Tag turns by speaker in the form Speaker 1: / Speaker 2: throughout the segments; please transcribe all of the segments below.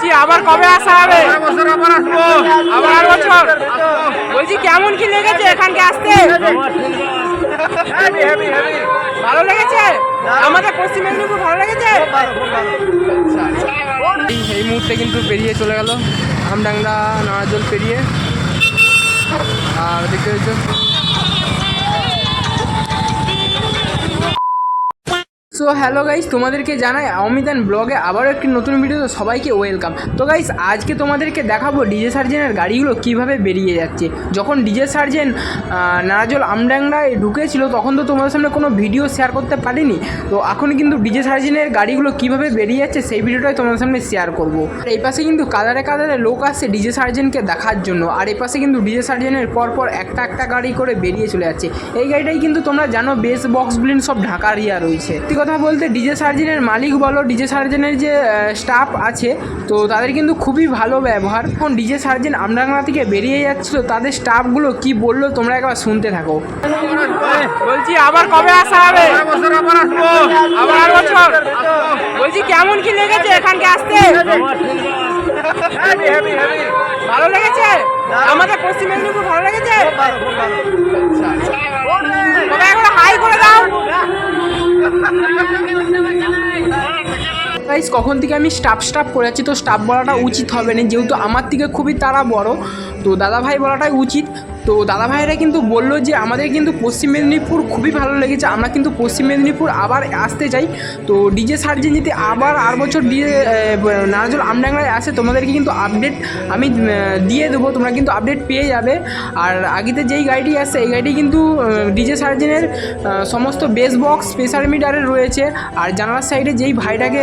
Speaker 1: বলছি আবার কবে আসা হবে?
Speaker 2: আবার আসব।
Speaker 1: আবার আর বছর। বলছি কেমন কি লেগেছে এখানকে আসতে? ভালো লেগেছে? আমাদের পশ্চিম মেদিনীপুর ভালো লেগেছে? এই এই মুহূর্তে কিন্তু পেরিয়ে চলে গেল। আমডাংরা নারাজল পেরিয়ে। আর দেখতে সো হ্যালো গাইস তোমাদেরকে জানাই অমিতান ব্লগে আবারও একটি নতুন ভিডিওতে সবাইকে ওয়েলকাম তো গাইস আজকে তোমাদেরকে দেখাবো ডিজে সার্জেনের গাড়িগুলো কীভাবে বেরিয়ে যাচ্ছে। যখন ডিজে সার্জেন নারাজল আমডাংরায় ঢুকেছিল, তখন তো তোমাদের সামনে কোনো ভিডিও শেয়ার করতে পারিনি। তো এখন কিন্তু ডিজে সার্জেনের গাড়িগুলো কীভাবে বেরিয়ে যাচ্ছে, সেই ভিডিওটাই তোমাদের সামনে শেয়ার করব। আর এই পাশে কিন্তু কাদারে কাদারে লোক আসছে ডিজে সার্জেনকে দেখার জন্য। আর এই পাশে কিন্তু ডিজে সার্জেনের পরপর একটা একটা গাড়ি করে বেরিয়ে চলে যাচ্ছে। এই গাড়িটাই কিন্তু তোমরা জানো বেস বক্সগুলি সব ঢাকা রিয়া রয়েছে। কথা বলতে ডিজে সার্জেনের মালিক বলো ডিজে সার্জেনের যে স্টাফ আছে তো তাদের কিন্তু খুবই ভালো ব্যবহার। এখন ডিজে সার্জেন আমডাঙ্গা থেকে বেরিয়ে যাচ্ছিল তাদের স্টাফগুলো কি বলল তোমরা একবার শুনতে থাকো। বলছি আবার কবে আসা হবে?
Speaker 2: আবার আসব
Speaker 1: আবার আর বছর। বলছি কেমন কি লেগেছে এখানকে আসতে? ভালো লেগেছে? আমাদের পশ্চিম মেদিনীপুর ভালো লেগেছে তবে একবার হাই করে দাও গাইস কখন থেকে আমি স্টাফ স্টাফ করে যাচ্ছি তো স্টাফ বলাটা উচিত হবে না। যেহেতু আমার থেকে খুবই তারা বড় তো দাদাভাই বলাটাই উচিত। তো দাদা ভাইরা কিন্তু বলল যে আমাদের কিন্তু পশ্চিম মেদিনীপুর খুবই ভালো লেগেছে, আমরা কিন্তু পশ্চিম মেদিনীপুর আবার আসতে চাই। তো ডিজে সার্জেন যদি আবার আর বছর ডিজে নারাজল আমডাঙ্গায় আসে, তোমাদেরকে কিন্তু আপডেট আমি দিয়ে দেবো, তোমরা কিন্তু আপডেট পেয়ে যাবে। আর আগেতে যেই গাড়িটি আসছে এই গাড়িটি কিন্তু ডিজে সার্জেনের সমস্ত বেস বক্স, প্রেসার মিটারে রয়েছে। আর জানালার সাইডে যেই ভাইটাকে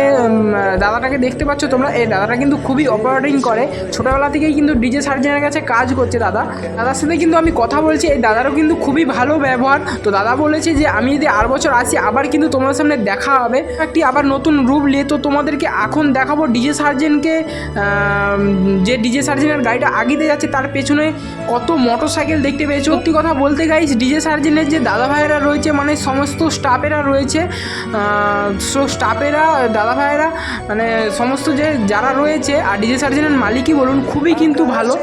Speaker 1: দাদাটাকে দেখতে পাচ্ছ তোমরা এই দাদাটা কিন্তু খুবই অপারেটিং করে। ছোটোবেলা থেকেই কিন্তু ডিজে সার্জেনের কাছে কাজ করছে দাদা। দাদার সাথে কিন্তু আমি কথা বলছি, এই দাদারও কিন্তু খুবই ভালো ব্যবহার। তো দাদা বলেছে যে, আমি যদি আর বছর আসি আবার কিন্তু তোমার সামনে দেখা হবে। একটি আবার নতুন রূপ নিয়ে, তো তোমাদেরকে এখন দেখাবো ডিজে সার্জেনকে যে ডিজে সার্জেনের গাড়িটা আগিতে যাচ্ছে, তার পেছনে কত মোটর সাইকেল দেখতে পেয়েছ? সত্যি কথা বলতে গাইস ডিজে সার্জেনের যে দাদা ভাইয়েরা রয়েছে মানে সমস্ত স্টাফেরা রয়েছে সো স্টাফেরা দাদা ভাইয়েরা মানে সমস্ত যে যারা রয়েছে, আর ডিজে সার্জেনের মালিকই বলুন, খুবই কিন্তু ভালো।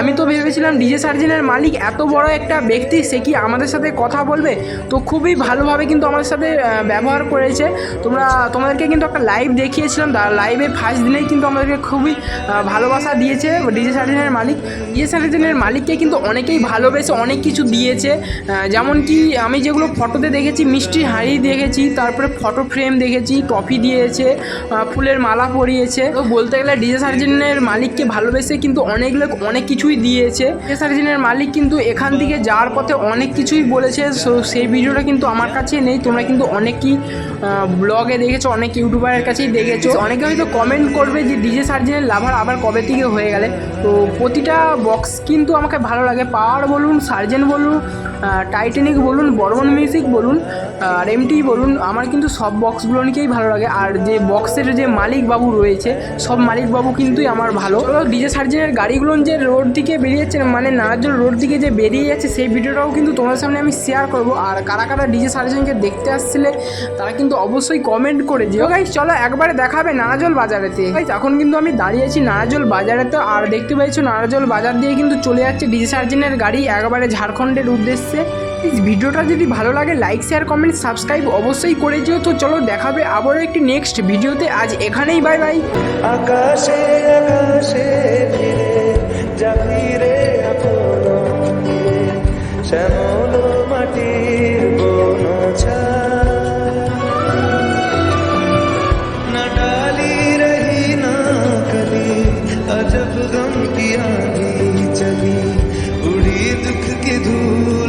Speaker 1: আমি তো ভেবেছিলাম ডিজে সার্জেনের মালিক এত বড় একটা ব্যক্তি, সে কি আমাদের সাথে কথা বলবে? তো খুবই ভালোভাবে কিন্তু আমাদের সাথে ব্যবহার করেছে। তোমরা, তোমাদেরকে কিন্তু একটা লাইভ দেখিয়েছিলাম। লাইভে ফার্স্ট দিনেই কিন্তু আমাদেরকে খুবই ভালোবাসা দিয়েছে ডিজে সার্জেনের মালিক। ডিজে সার্জেনের মালিককে কিন্তু অনেকেই ভালোবেসে অনেক কিছু দিয়েছে। যেমন কি আমি যেগুলো ফটোতে দেখেছি, মিষ্টি হাঁড়ি দেখেছি, তারপরে ফটো ফ্রেম দেখেছি ট্রফি দিয়েছে ফুলের মালা পরিয়েছে। তো বলতে গেলে ডিজে সার্জেনের মালিককে ভালোবেসে কিন্তু অনেক লোক অনেক কিছুই দিয়েছে। ডিজে সার্জেনের মালিক কিন্তু এখান থেকে যাওয়ার পথে অনেক কিছুই বলেছে, সো সেই ভিডিওটা কিন্তু আমার কাছে নেই। তোমরা কিন্তু অনেকই ব্লগে দেখেছ, অনেক ইউটিউবারের কাছেই দেখেছ। অনেকে হয়তো কমেন্ট করবে যে ডিজে সার্জেনের লাভার আবার কবে থেকে হয়ে গেলে? তো প্রতিটা বক্স কিন্তু আমাকে ভালো লাগে। পাওয়ার বলুন সার্জেন বলুন টাইটানিক বলুন বর্মন মিউজিক বলুন, আর এমটি বলুন, আমার কিন্তু সব বক্সগুলো নিকেই ভালো লাগে। আর যে বক্সের যে মালিক বাবু রয়েছে, সব মালিক বাবু কিন্তু আমার ভালো। ডিজে সার্জেনের গাড়িগুলো যে রোড দিকে বেরিয়ে যাচ্ছে মানে নারাজল রোড দিকে যে বেরিয়ে যাচ্ছে, সেই ভিডিওটাও কিন্তু তোমার সামনে আমি শেয়ার করব। আর কারা কারা ডিজে সার্জেনকে দেখতে আসছিলে, তারা কিন্তু অবশ্যই কমেন্ট করে দিও। গাইস চলো একবারে দেখাবে নারাজল বাজারেতে। গাইস এখন কিন্তু আমি দাঁড়িয়ে আছি নারাজল বাজারেতে, আর দেখতে পাইছো নারাজল বাজার দিয়ে কিন্তু চলে যাচ্ছে ডিজে সার্জেনের গাড়ি একবারে ঝাড়খণ্ডের উদ্দেশ্যে। ভিডিওটা যদি ভালো লাগে লাইক শেয়ার কমেন্ট সাবস্ক্রাইব অবশ্যই করে দিও। তো চলো দেখাবে আবারও একটি নেক্সট ভিডিওতে। আজ এখানেই বাই বাই
Speaker 3: আকাশে আকাশে ফিরে যাবি শ্যামল মাটির বন নাটালি রহি না কলি अजब गम की चली उड़ी दुख की धूल